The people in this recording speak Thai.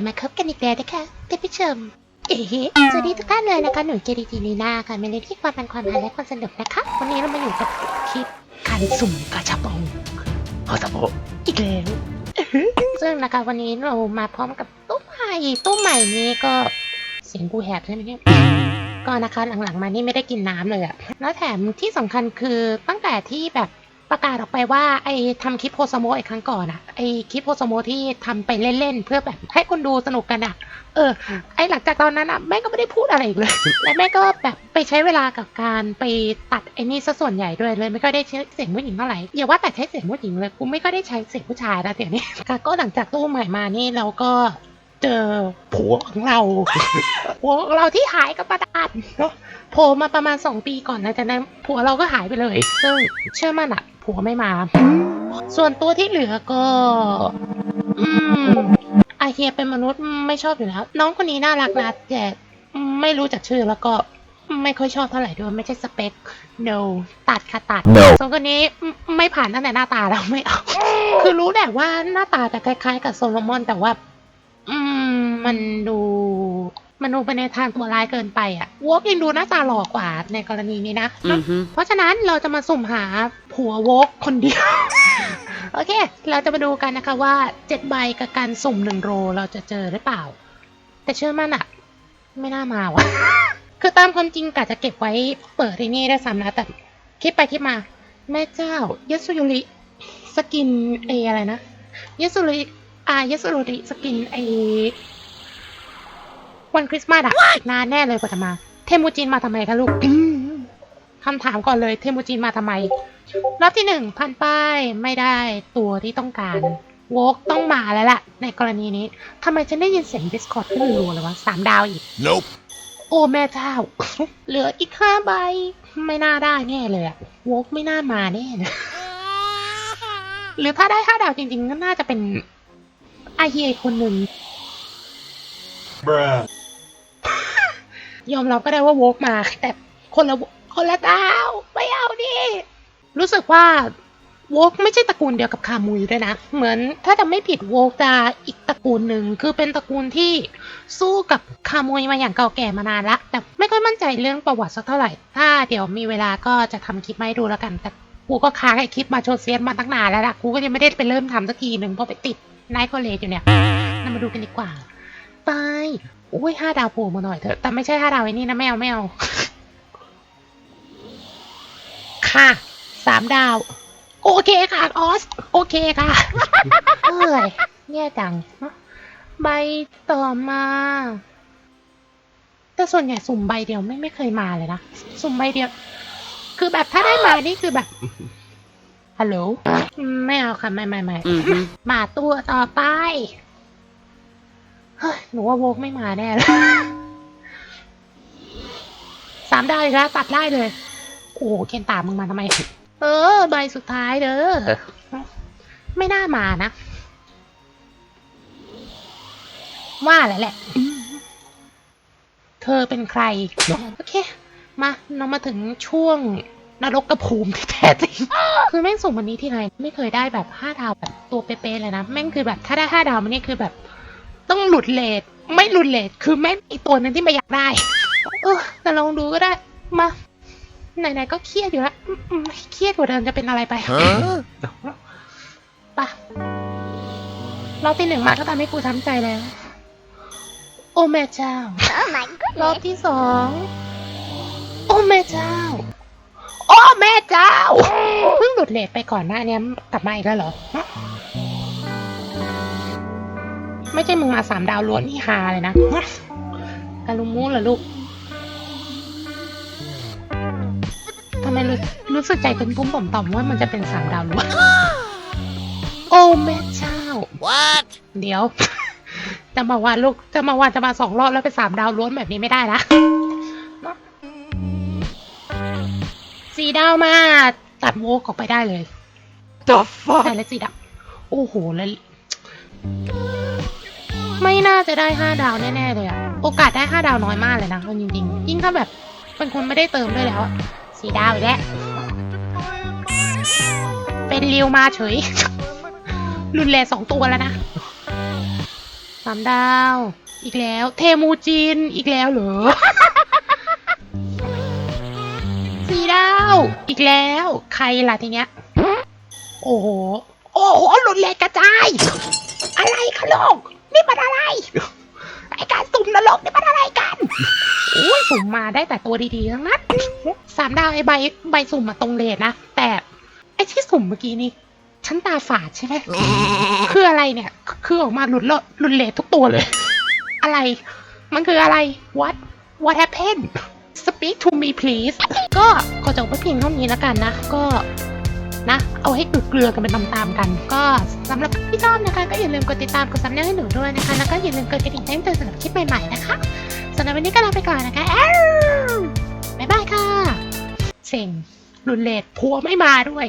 ลับมาคบกันอีกแล้วนะคะท่านผู้ชม เอ๋สวัสดีทุกท่านเลยนะคะหนูเจดีจีนีนาค่ะเมนที่ความเป็นความหาและความสนุกนะคะวันนี้เรามาอยู่กับคลิปการสุ่มกาชาปองฮอตโปอีกแล้วซึ่งนะคะวันนี้เรามาพร้อมกับตู้ใหม่ตู้ใหม่นี้ก็เสียงกูแหบใช่ไหมเนี่ยก็นะคะหลังๆมานี่ไม่ได้กินน้ำเลยอะแล้วแถมที่สำคัญคือตั้งแต่ที่แบบ ประกาศออกไปว่าไอ้ทำคลิปโพสโมไอ้ครั้งก่อนอะไอ้คลิปโพสโมที่ทำไปเล่นๆเพื่อแบบให้คนดูสนุกกันอะเออ ไอ้หลังจากตอนนั้นอะแม่ก็ไม่ได้พูดอะไรอีกเลย และแม่ก็แบบไปใช้เวลากับการไปตัดไอ้นี่ซะส่วนใหญ่ด้วยเลย ไม่ค่อยได้ใช้เสียงผู้หญิงเท่าไหร่อย่าว่าแต่ใช้เสียงผู้หญิงเลยกูไม่ค่อยได้ใช้เสียงผู้ชายแล้วเดี๋ยวนี้ก็หลังจากตู้ใหม่มานี่เราก็เจอผัวของเราผัวของเราที่หายกับประดานเนาะ โผล่มาประมาณสองปีก่อนนะจากนั้นผัวเราก็หายไปเลย ซึ่งเชื่อมั่นอะผัวไม่มา ส่วนตัวที่เหลือก็ อืมอาเฮียเป็นมนุษย์ไม่ชอบอยู่แล้ว น้องคนนี้น่ารักนะแต่ไม่รู้จักชื่อแล้วก็ไม่ค่อยชอบเท่าไหร่ด้วยไม่ใช่สเปค no ตัดค่ะตัด No ส่วนคนนี้ไม่ไม่ผ่านตั้งแต่หน้าตาแล้วไม่เอา คือรู้แหละว่าหน้าตาจะคล้าย ๆ กับโซโลมอนแต่ว่า อืม มันดู มันดูไปในทางตัวร้ายเกินไปอะวอกยังดูหน้าตาหล่อกว่าในกรณีนี้นะ Mm-hmm. เพราะฉะนั้นเราจะมาสุ่มหาผัวโวกคนเดียว โอเค เราจะมาดูกันนะคะว่าเจ็ดใบกับการสุ่มหนึ่งโรเราจะเจอหรือเปล่า แต่เชื่อมั่นอะไม่น่ามาวะคือตามความจริงกะจะเก็บไว้เปิดที่นี่ได้ซ้ำนะแต่คิดไปคิดมา แม่เจ้ายสุยุริสกินไออะไรนะยสุริอ่ายสุรุริสกินไอ วันคริสต์มาสอะอีกนานแน่เลยกว่าจะมา เทมูจินมาทำไมคะลูกคำถามก่อนเลยเทมูจินมาทำไมรอบที่หนึ่งพันป้ายไม่ได้ตัวที่ต้องการโวกต้องมาแล้วล่ะ ในกรณีนี้ทำไมฉันได้ยินเสียง Discord ขึ้นรัวๆเลยวะสามดาวอีก Nope. โอ้แม่เจ้า เหลืออีกห้าใบ ไม่น่าได้แน่เลยอะโวกไม่น่ามาแน่เลยหรือถ้าได้ห้าดาวจริงๆก็น่าจะเป็นอาเฮียอีกคนหนึ่ง Bruh. ยอมรับก็ได้ว่าโวกมา แต่คนละคนละดาวไม่เอาดิรู้สึกว่าโวกไม่ใช่ตระกูลเดียวกับคามุยด้วยนะ เหมือนถ้าจะไม่ผิดโวกจะอีกตระกูลหนึ่งคือเป็นตระกูลที่สู้กับคามุยมาอย่างเก่าแก่มานานละ แต่ไม่ค่อยมั่นใจเรื่องประวัติสักเท่าไหร่ ถ้าเดี๋ยวมีเวลาก็จะทำคลิปมาให้ดูแล้วกัน แต่กูก็ค้างไอคลิปมาโชว์เซียนมาตั้งนานแล้วล่ะ กูก็ยังไม่ได้ไปเริ่มทำสักทีหนึ่งเพราะไปติดไนท์คอลเลจอยู่เนี่ยเรามาดูกันดีกว่า ไป อุ้ยห้าดาวโผล่มาหน่อยเถอะ แต่ไม่ใช่ห้าดาวไอ้นี่นะไม่เอาไม่เอาค่ะสามดาว โอเคค่ะออส โอเคค่ะเอ้ยแย่จังใบต่อมา แต่ส่วนใหญ่สุ่มใบเดียวไม่ไม่เคยมาเลยนะ สุ่มใบเดียว คือแบบถ้าได้มานี่คือแบบฮัลโหลไม่เอาค่ะ ไม่ไม่ไม่ Mm-hmm. มาตัวต่อไป เฮ้ยหนูว่าโวกไม่มาแน่เลยสามดาวอีกแล้วตัดได้เลย โอ้โหเคนตามมึงมาทำไม เออ ใบสุดท้ายเด้อ ไม่น่ามานะ ว่าแหละแหละ เธอเป็นใคร โอเค มาเรามาถึงช่วงนรกกระภูมิที่แท้จริง คือแม่งส่งวันนี้ที่ไรไม่เคยได้แบบห้าดาวแบบตัวเป๊ะๆเลยนะ แม่งคือแบบถ้าได้ห้าดาวมันนี่คือแบบ ต้องหลุดเลทไม่หลุดเลทคือแม่งอีกตัวหนึงที่ไม่อยากได้เออแต่ลองดูก็ได้มาไหนๆก็เครียดอยู่แล้วอืมอืมเครียดกว่าเดิมจะเป็นอะไรไป Huh? ปะรอบที่หนึ่งมาก็ทำให้กูช้ำใจแล้ว โอ้แม่เจ้า Oh my รอบ goodness. ที่สองโอ้แม่เจ้า โอ้แม่เจ้าเพิ่งหลุดเลทไปก่อนหน้าเนี้ยกลับมาอีกแล้วเหรอ ไม่ใช่มึงมาสามดาวล้วนนี่ฮาเลยนะกาลุมูเหรอลูกทำไมรู้รู้สึกใจเป็นปุ้มต่อมๆว่ามันจะเป็นสามดาวล้วนโอ้แม่เจ้า What? เดี๋ยว จะมาว่าลูกจะมาว่าจะมาสองรอบแล้วไปสามดาวล้วนแบบนี้ไม่ได้นะสี่ดาวมาตัดโวกออกไปได้เลย The fuck? แต่ละสี่ดาวโอ้โหแล้ว ไม่น่าจะได้ห้าดาวแน่ๆเลยอะโอกาสได้ห้าดาวน้อยมากเลยนะเอาจริงๆยิ่งถ้าแบบเป็นคนไม่ได้เติมด้วยแล้วสี่ดาวอีกแล้วเป็นริวมาเฉย รุนแรงสองตัวแล้วนะสามดาว อีกแล้ว เทมูจินอีกแล้วเหรอสี่ดาว อีกแล้ว ใครล่ะทีเนี้ย โอ้โห โอ้โหหลุดเลกกระจาย อะไรคะลูก นี่มันอะไร ไอการสุ่มนรกนี่มันอะไรกัน โอ้ยสุ่มมาได้แต่ตัวดีๆทั้งนั้นสามดาวไอใบใบสุ่มมาตรงเลทนะ แต่ไอที่สุ่มเมื่อกี้นี่ฉันตาฝาดใช่ไหมคืออะไรเนี่ย คือออกมาหลุดเลหลุดเลททุกตัวเลย อะไร มันคืออะไร what what happened speak to me please ก็ขอจบไว้เพียงเท่านี้แล้วกันนะ ก็ นะ เอาให้เกลือกันไปตามๆกัน ก็สำหรับพี่ชอบนะคะ ก็อย่าลืมกดติดตามกดซับเนให้หนูด้วยนะคะ แล้วก็อย่าลืมกดกระดิ่งแจ้งเตือนสำหรับคลิปใหม่ๆนะคะสำหรับวันนี้ก็ลาไปก่อนนะคะแอลบ๊ายบายค่ะ เซ็งรุนเลดพัวไม่มาด้วย